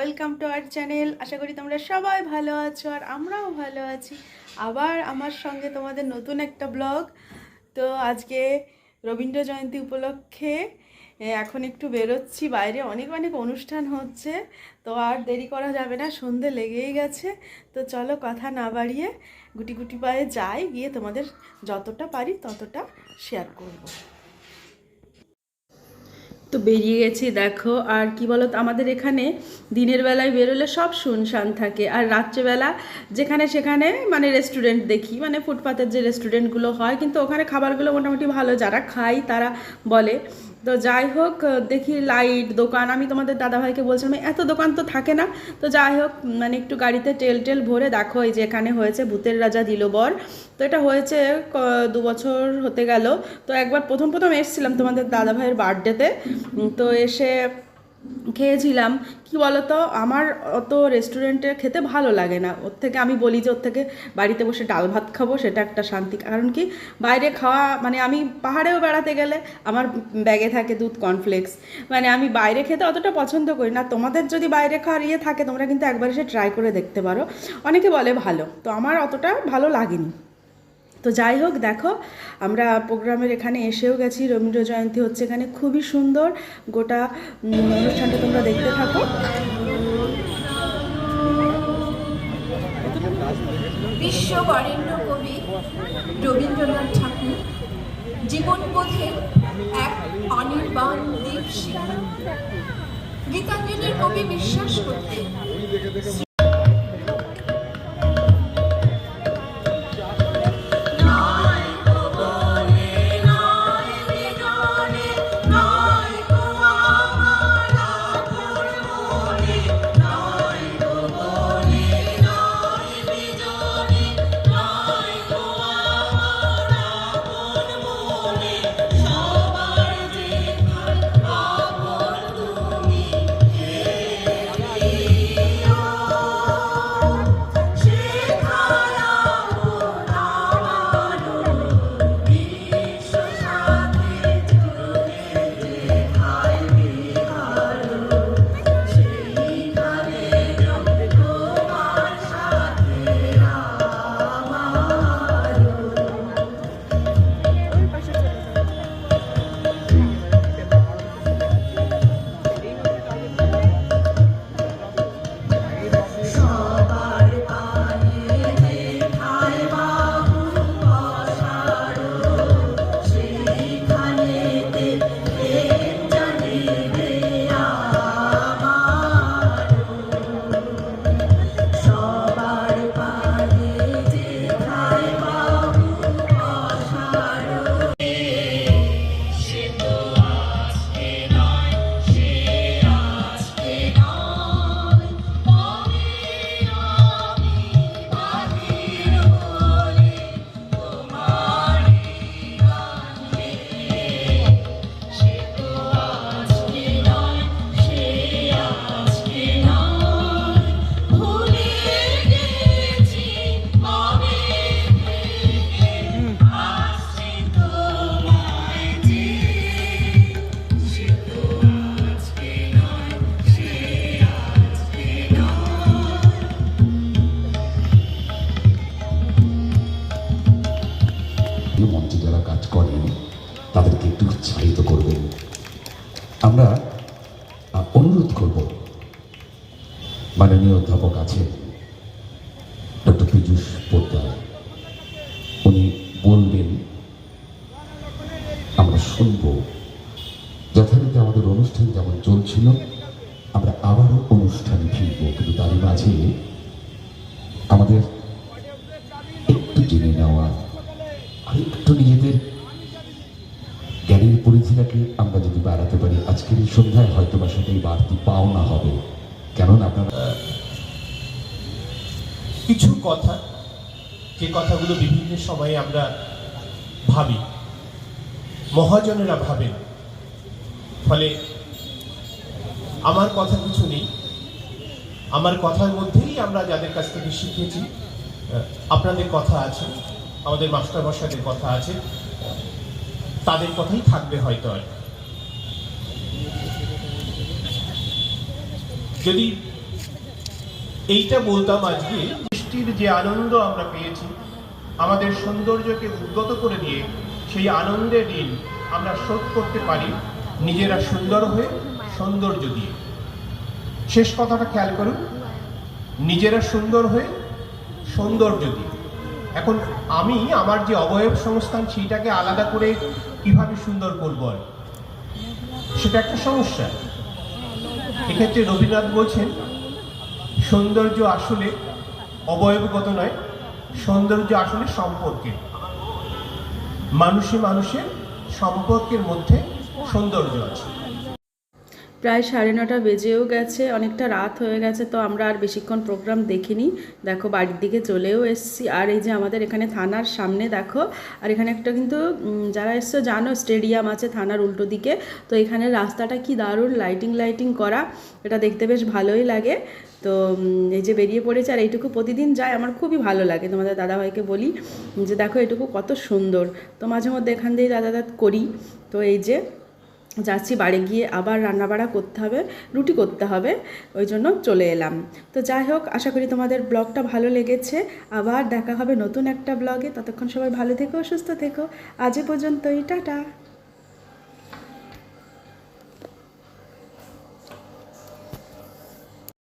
Welcome to our channel আশা করি তোমরা সবাই ভালো আছো আর আমরাও ভালো আছি। আবার আমার সঙ্গে তোমাদের নতুন একটা ব্লগ তো আজকে রবীন্দ্র জয়ন্তী উপলক্ষে এখন একটু বেরোচ্ছি, বাইরে অনেক অনেক অনুষ্ঠান হচ্ছে। তো আর দেরি করা যাবে না, সন্ধে লেগেই গেছে। তো চলো কথা না বাড়িয়ে গুটি গুটি পায়ে যাই, গিয়ে তোমাদের যতটা পারি ততটা শেয়ার করব। তো বেরিয়ে গেছি, দেখো। আর কি বলো আমাদের এখানে দিনের বেলায় বেরোলে সব শুনশান থাকে। আর রাত্রেবেলা যেখানে সেখানে মানে রেস্টুরেন্ট দেখি মানে ফুটপাতের যে রেস্টুরেন্টগুলো হয়, কিন্তু ওখানে খাবারগুলো মোটামুটি ভালো। যারা খায় তারা বলে। তো যাই হোক দেখি লাইট দোকান। আমি তোমাদের দাদাভাইকে বলছিলাম, এত দোকান তো থাকে না। তো যাই হোক মানে একটু গাড়িতে টেল টেল ভরে দেখো, এই যে এখানে হয়েছে ভূতের রাজা দিল বর তো এটা হয়েছে দু বছর হতে গেল। তো একবার প্রথম প্রথম এসছিলাম তোমাদের দাদাভাইয়ের বার্থডেতে তো এসে খেয়েছিলাম। কি বলতো? আমার অত রেস্টুরেন্টে খেতে ভালো লাগে না। ওর থেকে আমি বলি যে, ওর থেকে বাড়িতে বসে ডাল ভাত খাব, সেটা একটা শান্তি। কারণ কি? বাইরে খাওয়া মানে আমি পাহাড়েও বেড়াতে গেলে আমার ব্যাগে থাকে দুধ কর্নফ্লেক্স মানে আমি বাইরে খেতে অতটা পছন্দ করি না। তোমাদের যদি বাইরে খাওয়ার ইয়ে থাকে, তোমরা কিন্তু একবার এসে ট্রাই করে দেখতে পারো। অনেকে বলে ভালো। তো আমার অতটা ভালো লাগেনি। তো যাই হোক, দেখো, আমরা প্রোগ্রামের এখানে এসেও গেছি। রবীন্দ্র জয়ন্তী হচ্ছে এখানে। খুবই সুন্দর গোটা অনুষ্ঠানটা তোমরা দেখতে থাকো। বিশ্ব বরেণ্য কবি রবীন্দ্রনাথ ঠাকুর জীবনবোধের এক অনির্বাণ দীপশিল গীতাঞ্জলির কবি বিশ্বাস করতেন করেন, তাদেরকে একটু উৎসাহিত করবেন। আমরা অনুরোধ করব। মাননীয় অধ্যাপক আছে ডক্টর পীযুষ পোদ্দার। উনি বলবেন আমরা শুনব। যথারীতি আমাদের অনুষ্ঠান যেমন চলছিল, আমরা আবারও অনুষ্ঠানে ফিরব, কিন্তু তারই মাঝে আমাদের একটু জেনে নেওয়া আরেকটু নিজেদের পরিধিটাকে আমরা যদি বাড়াতে পারি? আজকের এই সন্ধ্যায় হয়তো বা সেটাই বাড়তি পাওনা হবে। কেননা আপনারা কিছু কথা, যে কথাগুলো বিভিন্ন সময়ে আমরা ভাবি, মহাজনেরা ভাবেন। ফলে আমার কথা কিছু নেই। আমার কথার মধ্যেই আমরা যাদের কাছ থেকে শিখেছি আপনাদের কথা আছে, আমাদের মাস্টার মশাইদের কথা আছে। তাদের কথাই থাকবে হয়তো আর। যদি এইটা বলতাম আজকে বৃষ্টির যে আনন্দ আমরা পেয়েছি, আমাদের সৌন্দর্যকে উদ্গত করে দিয়ে সেই আনন্দের ঋণ আমরা শোধ করতে পারি নিজেরা সুন্দর হয়ে সৌন্দর্য দিয়ে। শেষ কথাটা খেয়াল করুন, নিজেরা সুন্দর হয়ে সৌন্দর্য দিয়ে। এখন আমি, আমার যে অবয়ব সংস্থান, সেইটাকে আলাদা করে কীভাবে সুন্দর করব আর? সেটা একটা সমস্যা। এক্ষেত্রে রবীন্দ্রনাথ বলছেন, সৌন্দর্য আসলে অবয়বগত নয়, সৌন্দর্য আসলে সম্পর্কের। মানুষে মানুষের সম্পর্কের মধ্যে সৌন্দর্য আছে। প্রায় সাড়ে নটা বেজেও গেছে, অনেকটা রাত হয়ে গেছে, তো আমরা আর বেশিক্ষণ প্রোগ্রাম দেখিনি। দেখো, বাড়ির দিকে চলেও এসছি। আর এই যে আমাদের এখানে থানার সামনে, দেখো, আর এখানে একটা কিন্তু যারা এসছো জানো, স্টেডিয়াম আছে থানার উল্টো দিকে। তো এখানে রাস্তাটা কি দারুণ লাইটিং লাইটিং করা। এটা দেখতে বেশ ভালোই লাগে। তো এই যে বেরিয়ে পড়েছে, আর এইটুকু প্রতিদিন যায় আমার খুবই ভালো লাগে। তোমাদের দাদাভাইকে বলি যে, দেখো, এটুকু কত সুন্দর। তো মাঝে মধ্যে এখান দিয়ে যাতায়াত করি। তো এই যে যাচ্ছি বাড়ি গিয়ে আবার রান্নাবাড়া করতে হবে, রুটি করতে হবে, ওই জন্য চলে এলাম। তো যাই হোক, আশা করি তোমাদের ব্লগটা ভালো লেগেছে। আবার দেখা হবে নতুন একটা ব্লগে। ততক্ষণ সবাই ভালো থেকো, সুস্থ থেকো। আজ পর্যন্তই, টাটা।